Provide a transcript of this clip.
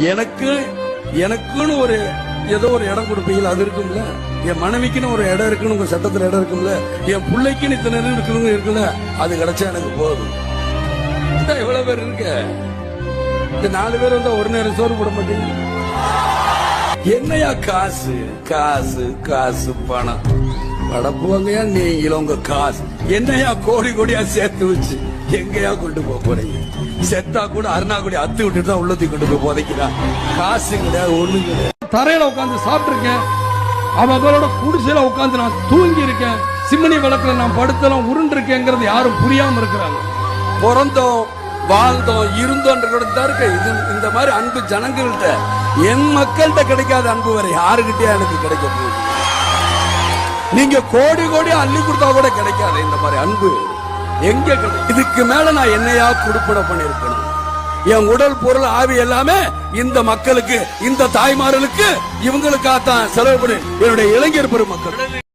எனக்கு எனக்குன்னு ஒரு ஏதோ ஒரு இடம் கொடுப்பீங்களா? அது இருக்கும்ல. என் மனைவிக்குன்னு ஒரு இடம் இருக்குன்னு உங்க சட்டத்துல இடம் இருக்கும்ல. என் பிள்ளைக்குன்னு இத்தனை இடம் இருக்குன்னு இருக்குல்ல அது கிடைச்சா எனக்கு போதும். எவ்வளவு பேர் இருக்க? இந்த நாலு பேர் வந்தா ஒரு நேரம் சோறு போட மாட்டீங்க? என்னையா காசு? காசு காசு பணம். படப்புவாங்கயா நீங்களும் உங்க காசு. என்னையா கோடி கோடியா சேர்த்து வச்சு எங்கயா கொண்டு போக போறீங்க? செத்தா கூட அருணா அத்து விட்டுட்டு தான் உள்ளத்தி கொண்டு போய் போதைக்கிறா. காசு கிடையாது ஒண்ணு கிடையாது. தரையில உட்காந்து சாப்பிட்டுருக்கேன். அவங்களோட குடிசையில உட்காந்து நான் தூங்கி இருக்கேன் சிம்மணி விளக்குல நான் படுத்தலாம் உருண்டிருக்கேங்கிறது யாரும் புரியாம இருக்கிறாங்க. பிறந்தோம் வாழ்ந்தோம் இருந்தோன்ற தான் இருக்கு. இது இந்த மாதிரி அன்பு ஜனங்கள்கிட்ட என் மக்கள்கிட்ட கிடைக்காத அன்பு வேற யாருகிட்டயா எனக்கு கிடைக்க போகுது. நீங்க கோடி கோடி அள்ளி கொடுத்தா கூட கிடைக்காது இந்த மாதிரி அன்பு. எங்க இதுக்கு மேல நான் என்னையா குடுப்பட பண்ணிருக்கணும்? என் உடல் பொருள் ஆவி எல்லாமே இந்த மக்களுக்கு இந்த தாய்மார்களுக்கு இவங்களுக்காகத்தான் செலவு பண்ணி என்னுடைய இளைஞர் பெருமக்கள்.